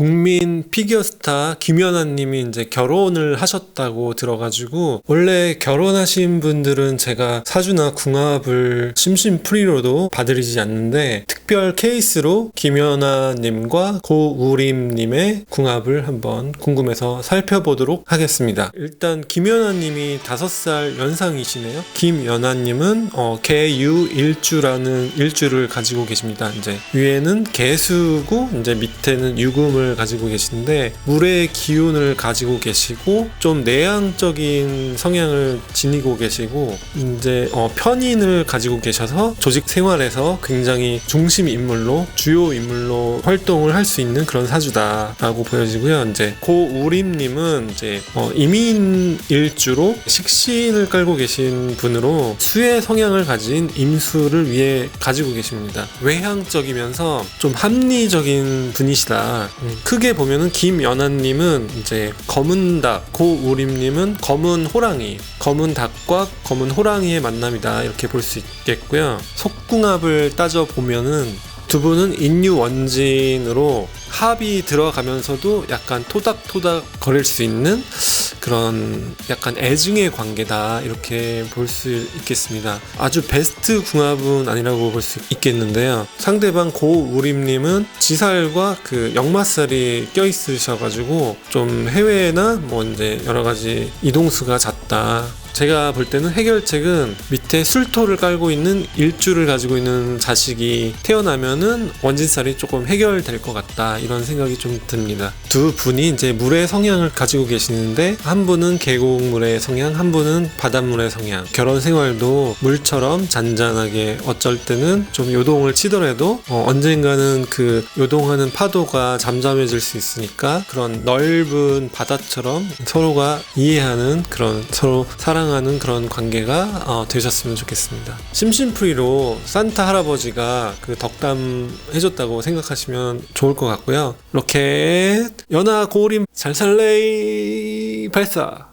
국민 피겨 스타 김연아 님이 이제 결혼을 하셨다고 들어가지고 원래 결혼하신 분들은 제가 사주나 궁합을 심심풀이로도 봐드리지 않는데 특별 케이스로 김연아님과 고우림님의 궁합을 한번 궁금해서 살펴보도록 하겠습니다. 일단 김연아님이 다섯 살 연상이시네요. 김연아님은 어, 개유 일주라는 일주를 가지고 계십니다. 이제 위에는 개수고 이제 밑에는 유금을 가지고 계신데 물의 기운을 가지고 계시고 좀 내향적인 성향을 지니고 계시고 이제 어, 편인을 가지고 계셔서 조직 생활에서 굉장히 중심 인물로 주요 인물로 활동을 할 수 있는 그런 사주다라고 보여지고요. 이제 고우림님은 이제 어, 이민 일주로 식신을 깔고 계신 분으로 수의 성향을 가진 임수를 위해 가지고 계십니다. 외향적이면서 좀 합리적인 분이시다. 음, 크게 보면은 김연아님은 이제 검은 닭, 고우림님은 검은 호랑이, 검은 닭과 검은 호랑이의 만남이다 이렇게 볼 수 있겠고요. 속궁합을 따져 보면은 두 분은 인유 원진으로 합이 들어가면서도 약간 토닥토닥 거릴 수 있는 그런 약간 애증의 관계다 이렇게 볼 수 있겠습니다. 아주 베스트 궁합은 아니라고 볼 수 있겠는데요. 상대방 고우림님은 지살과 그 역마살이 껴 있으셔가지고 좀 해외나 뭐 이제 여러 가지 이동수가 잦다. 제가 볼 때는 해결책은 밑에 술토를 깔고 있는 일주를 가지고 있는 자식이 태어나면은 원진살이 조금 해결될 것 같다 이런 생각이 좀 듭니다. 두 분이 이제 물의 성향을 가지고 계시는데 한 분은 계곡물의 성향, 한 분은 바닷물의 성향. 결혼 생활도 물처럼 잔잔하게 어쩔 때는 좀 요동을 치더라도 어, 언젠가는 그 요동하는 파도가 잠잠해질 수 있으니까 그런 넓은 바다처럼 서로가 이해하는 그런 서로 사랑하는 그런 관계가 어, 되셨으면 좋겠습니다. 심심풀이로 산타 할아버지가 그 덕담 해줬다고 생각하시면 좋을 것 같고요. 로켓 연하 고림 잘 살레이 발사